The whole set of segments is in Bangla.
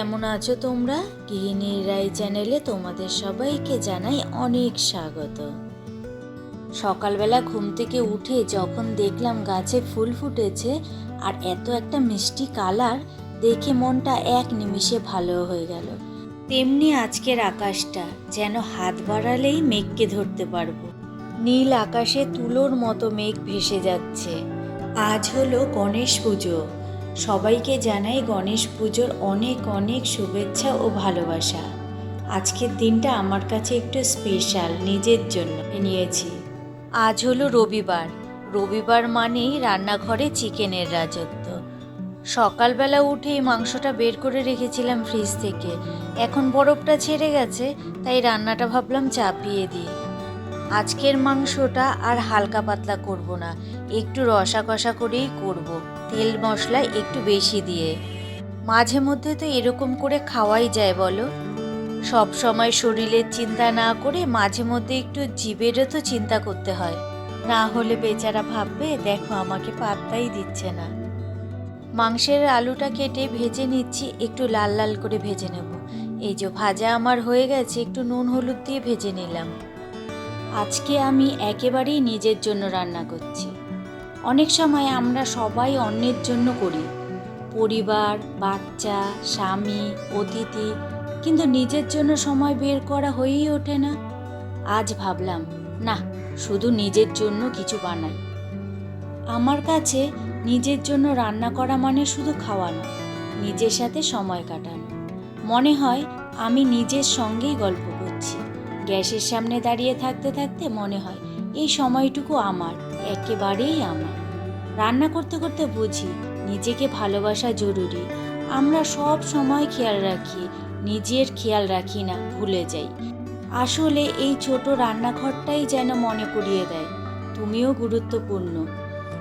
কেমন আছো তোমরা? গৃহিণীর রায় চ্যানেলে তোমাদের সবাইকে জানাই অনেক স্বাগত। সকালবেলা ঘুম থেকে উঠে যখন দেখলাম গাছে ফুল ফুটেছে আর এত একটা মিষ্টি কালার, দেখে মনটা এক নিমিষে ভালো হয়ে গেল। তেমনি আজকের আকাশটা, যেন হাত বাড়ালেই মেঘকে ধরতে পারব। নীল আকাশে তুলোর মতো মেঘ ভেসে যাচ্ছে। আজ হলো গণেশ পুজো। সবাইকে জানাই গণেশ পুজোর অনেক অনেক শুভেচ্ছা ও ভালোবাসা। আজকের দিনটা আমার কাছে একটু স্পেশাল নিজের জন্য নিয়েছি। আজ হলো রবিবার। রবিবার মানেই রান্নাঘরে চিকেনের রাজত্ব। সকালবেলা উঠেই মাংসটা বের করে রেখেছিলাম ফ্রিজ থেকে। এখন বরফটা ছেড়ে গেছে, তাই রান্নাটা ভাবলাম চাপিয়ে দিই। আজকের মাংসটা আর হালকা পাতলা করব না, একটু রসা কষা করেই করব। তেল মশলা একটু বেশি দিয়ে। মাঝে মধ্যে তো এরকম করে খাওয়াই যায়, বলো? সব সময় শরীরের চিন্তা না করে মাঝে মধ্যে একটু জীবেরও তো চিন্তা করতে হয়। না হলে বেচারা ভাববে, দেখো, আমাকে পাত্তাই দিচ্ছে না। মাংসের আলুটা কেটে ভেজে নিচ্ছি, একটু লাল লাল করে ভেজে নেব। এই যে ভাজা আমার হয়ে গেছে, একটু নুন হলুদ দিয়ে ভেজে নিলাম। আজকে আমি একেবারেই নিজের জন্য রান্না করছি। অনেক সময় আমরা সবাই অন্যের জন্য করি। পরিবার, বাচ্চা, স্বামী, অতিথি, কিন্তু নিজের জন্য সময় বের করা হয়েই ওঠে না। আজ ভাবলাম, না, শুধু নিজের জন্য কিছু বানাই। আমার কাছে নিজের জন্য রান্না করা মানে শুধু খাওয়ানো নিজের সাথে সময় কাটানো। মনে হয় আমি নিজের সঙ্গেই গল্প করছি। গ্যাসের সামনে দাঁড়িয়ে থাকতে থাকতে মনে হয় এই সময়টুকু আমার। একেবারেই আমার। রান্না করতে করতে বুঝি নিজেকে ভালোবাসা জরুরি। আমরা সব সময় খেয়াল রাখি, নিজের খেয়াল রাখি না, ভুলে যাই। আসলে এই ছোট রান্নাঘরটাই যেন মনে করিয়ে দেয়। তুমিও গুরুত্বপূর্ণ।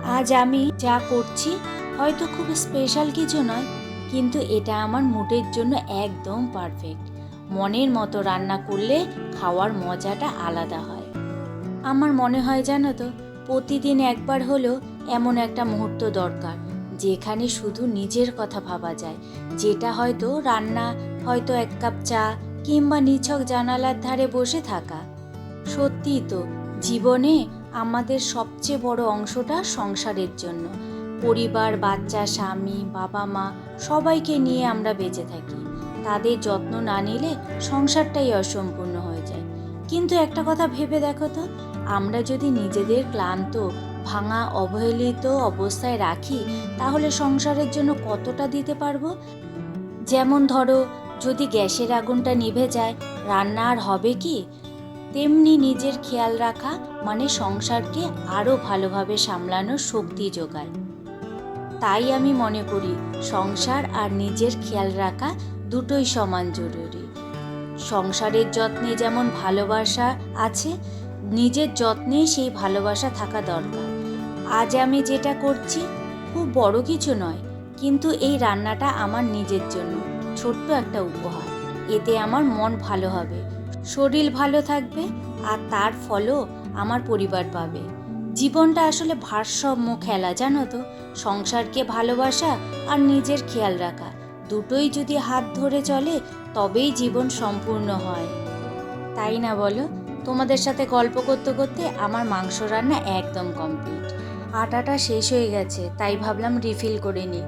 আজ আমি যা করছি হয়তো খুব স্পেশাল কিছু নয়, কিন্তু এটা আমার মুডের জন্য একদম পারফেক্ট মনের মতো রান্না করলে খাওয়ার মজাটা আলাদা হয়। আমার মনে হয় জানো তো প্রতিদিন একবার হলেও এমন একটা মুহূর্ত দরকার, যেখানে শুধু নিজের কথা ভাবা যায়। যেটা হয়তো রান্না, হয়তো এক কাপ চা কিংবা নিছক জানালার ধারে বসে থাকা। সত্যিই তো, জীবনে আমাদের সবচেয়ে বড় অংশটা সংসারের জন্য। পরিবার, বাচ্চা, স্বামী, বাবা মা সবাইকে নিয়ে আমরা বেঁচে থাকি। তাদের যত্ন না নিলে সংসারটাই অসম্পূর্ণ হয়ে যায়। কিন্তু একটা কথা ভেবে দেখো তো আমরা যদি নিজেদের ক্লান্ত, ভাঙা, অবহেলিত অবস্থায় রাখি, তাহলে সংসারের জন্য কতটা দিতে পারব? যেমন ধরো, যদি গ্যাসের আগুনটা নিভে যায়, রান্না আর হবে কি? তেমনি নিজের খেয়াল রাখা মানে সংসারকে আরও ভালোভাবে সামলানোর শক্তি যোগায়। তাই আমি মনে করি, সংসার আর নিজের খেয়াল রাখা দুটোই সমান জরুরি। সংসারের যত্নে যেমন ভালোবাসা আছে নিজের যত্নে সেই ভালোবাসা থাকা দরকার। আজ আমি যেটা করছি খুব বড় কিছু নয়, কিন্তু এই রান্নাটা আমার নিজের জন্য। ছোট্ট একটা উপহার। এতে আমার মন ভালো হবে, শরীর ভালো থাকবে, আর তার ফলও আমার পরিবার পাবে। জীবনটা আসলে ভারসাম্য খেলা, জানো তো? সংসারকে ভালোবাসা আর নিজের খেয়াল রাখা, দুটোই যদি হাত ধরে চলে, তবেই জীবন সম্পূর্ণ হয়। তাই না বলো? তোমাদের সাথে গল্প করতে করতে আমার মাংস রান্না একদম কমপ্লিট আটাটা শেষ হয়ে গেছে, তাই ভাবলাম রিফিল করে নিই।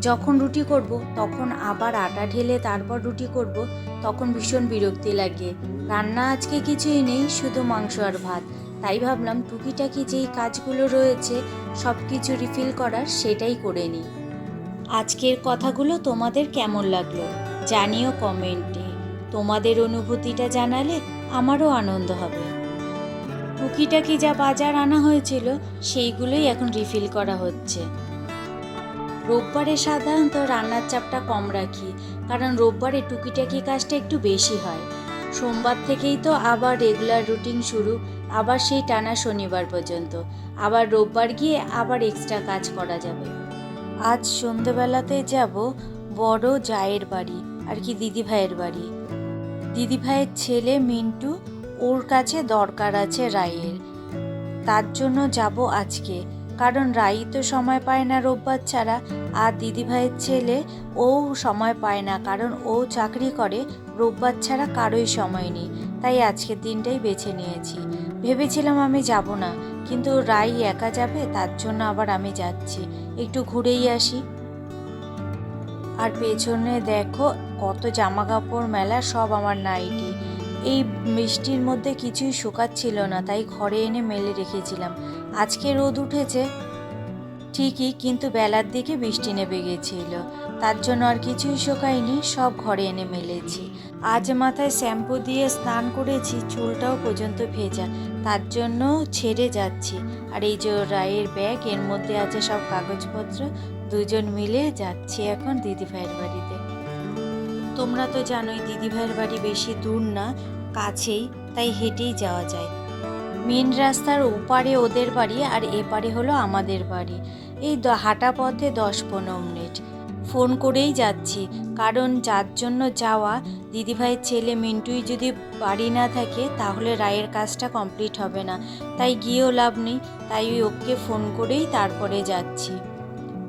যখন রুটি করব, তখন আবার আটা ঢেলে তারপর রুটি করব, তখন ভীষণ বিরক্তি লাগে। রান্না আজকে কিছুই নেই, শুধু মাংস আর ভাত। তাই ভাবলাম টুকিটাকি যেই কাজগুলো রয়েছে সব কিছু রিফিল করার সেটাই করে নিই। আজকের কথাগুলো তোমাদের কেমন লাগল? জানিও কমেন্টে। তোমাদের অনুভূতিটা জানালে আমারও আনন্দ হবে। টুকিটাকি যা বাজার আনা হয়েছিল, সেইগুলোই এখন রিফিল করা হচ্ছে। রোববারে সাধারণত রান্নার চাপটা কম রাখি, কারণ রোববারে টুকিটাকি কাজটা একটু বেশি হয়। সোমবার থেকেই তো আবার রেগুলার রুটিন শুরু, আবার সেই টানা শনিবার পর্যন্ত। আবার রোববার গিয়ে আবার এক্সট্রা কাজ করা যাবে। আজ সন্ধেবেলাতে যাব বড় জায়ের বাড়ি, আর কি দিদি ভাইয়ের বাড়ি। দিদি ভাইয়ের ছেলে মিন্টু ওর কাছে দরকার আছে রায়ের। তার জন্য যাব আজকে। কারণ রাই তো সময় পায় না রোববার ছাড়া, আর দিদিভাইয়ের ছেলে ও সময় পায় না। কারণ ও চাকরি করে, রোববার ছাড়া কারোই সময় নেই। তাই আজকের দিনটাই বেছে নিয়েছি। ভেবেছিলাম আমি যাব না, কিন্তু রাই একা যাবে, তার জন্য আবার আমি যাচ্ছি। একটু ঘুরেই আসি। আর পেছনে দেখো কত জামা কাপড় মেলা, সব আমার নাইটি। এই বৃষ্টির মধ্যে কিছুই শুকাচ্ছিল না, তাই ঘরে এনে মেলে রেখেছিলাম। আজকে রোদ উঠেছে ঠিকই, কিন্তু বেলার দিকে বৃষ্টি নেমে গেছিল। তার জন্য আর কিছুই শুকায়নি, সব ঘরে এনে মেলেছি। আজ মাথায় শ্যাম্পু দিয়ে স্নান করেছি, চুলটাও পর্যন্ত ভেজা। তার জন্য ছেড়ে যাচ্ছি। আর এই যে রায়ের ব্যাগ, এর মধ্যে আছে সব কাগজপত্র দুজন মিলে যাচ্ছি এখন দিদিভাইয়ের বাড়িতে। তোমরা তো জানোই দিদিভাইয়ের বাড়ি বেশি দূর না, কাছেই, তাই হেঁটেই যাওয়া যায়। মেন রাস্তার ওপারে ওদের বাড়ি আর এপারে হলো আমাদের বাড়ি। এই হাঁটা পথে দশ পনেরো মিনিট। ফোন করেই যাচ্ছি, কারণ যার জন্য যাওয়া, দিদিভাইয়ের ছেলে মিন্টুই যদি বাড়ি না থাকে, তাহলে রায়ের কাজটা কমপ্লিট হবে না। তাই গিয়েও লাভ নেই, তাই ওকে ফোন করেই তারপরে যাচ্ছি।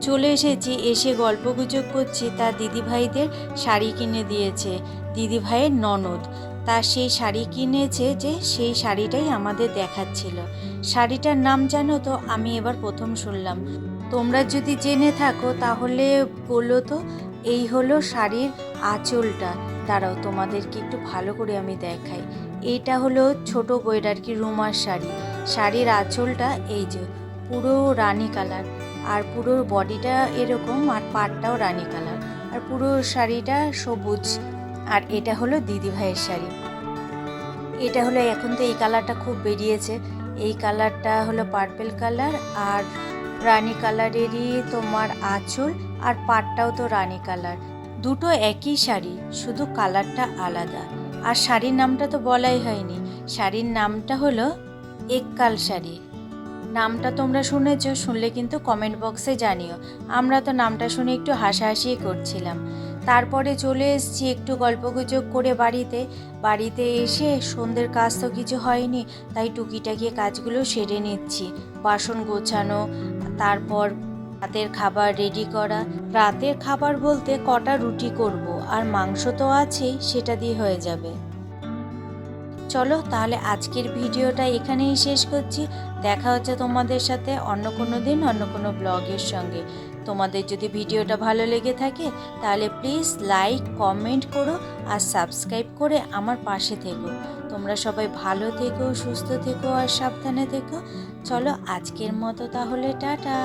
চলে এসেছি, এসে গল্প গুজব করছি তার দিদিভাইদের শাড়ি কিনে দিয়েছে, দিদিভাইয়ের ননদ। তা সেই শাড়ি কিনেছে যে সেই শাড়িটাই আমাদের দেখাচ্ছিল। শাড়িটার নাম জানো তো? আমি এবার প্রথম শুনলাম। তোমরা যদি জেনে থাকো তাহলে বলো তো, এই হলো শাড়ির আঁচলটা। দাঁড়াও, তোমাদেরকে একটু ভালো করে আমি দেখাই। এইটা হলো ছোট বইয়ের আর কি রুমার শাড়ি। শাড়ির আঁচলটা এই যে, পুরো রানী কালার। আর পুরো বডিটা এরকম আর পাটটাও রানি কালার। আর পুরো শাড়িটা সবুজ। আর এটা হলো দিদি ভাইয়ের শাড়ি। এটা হলো এখন তো এই কালারটা খুব বেরিয়েছে। এই কালারটা হলো পার্পেল কালার আর রানী কালারেরই তোমার আঁচল আর পাটটাও তো রানি কালার। দুটো একই শাড়ি, শুধু কালারটা আলাদা। আর শাড়ির নামটা তো বলাই হয়নি। শাড়ির নামটা হলো এককাল শাড়ি। নামটা তোমরা শুনেছো, শুনলে কিন্তু কমেন্ট বক্সে জানিও। আমরা তো নামটা শুনে একটু হাসাহাসি করছিলাম। তারপরে চলে এসেছি একটু গল্পগুজব করে বাড়িতে। বাড়িতে এসে সন্ধ্যের কাজ তো কিছু হয়নি, তাই টুকিটাকি কাজগুলো সেরে নিচ্ছি। বাসন গোছানো, তারপর রাতের খাবার রেডি করা। রাতের খাবার বলতে কটা রুটি করব, আর মাংস তো আছেই, সেটা দিয়ে হয়ে যাবে। চলো তাহলে আজকের ভিডিওটা এখানেই শেষ করছি। দেখা হচ্ছে তোমাদের সাথে অন্য কোনো দিন, অন্য কোনো ব্লগের সঙ্গে। তোমাদের যদি ভিডিওটা ভালো লেগে থাকে, তাহলে প্লিজ লাইক কমেন্ট করো আর সাবস্ক্রাইব করে আমার পাশে থেকো। তোমরা সবাই ভালো থেকো, সুস্থ থেকো আর সাবধানে থেকো। চলো আজকের মতো তাহলে, টাটা।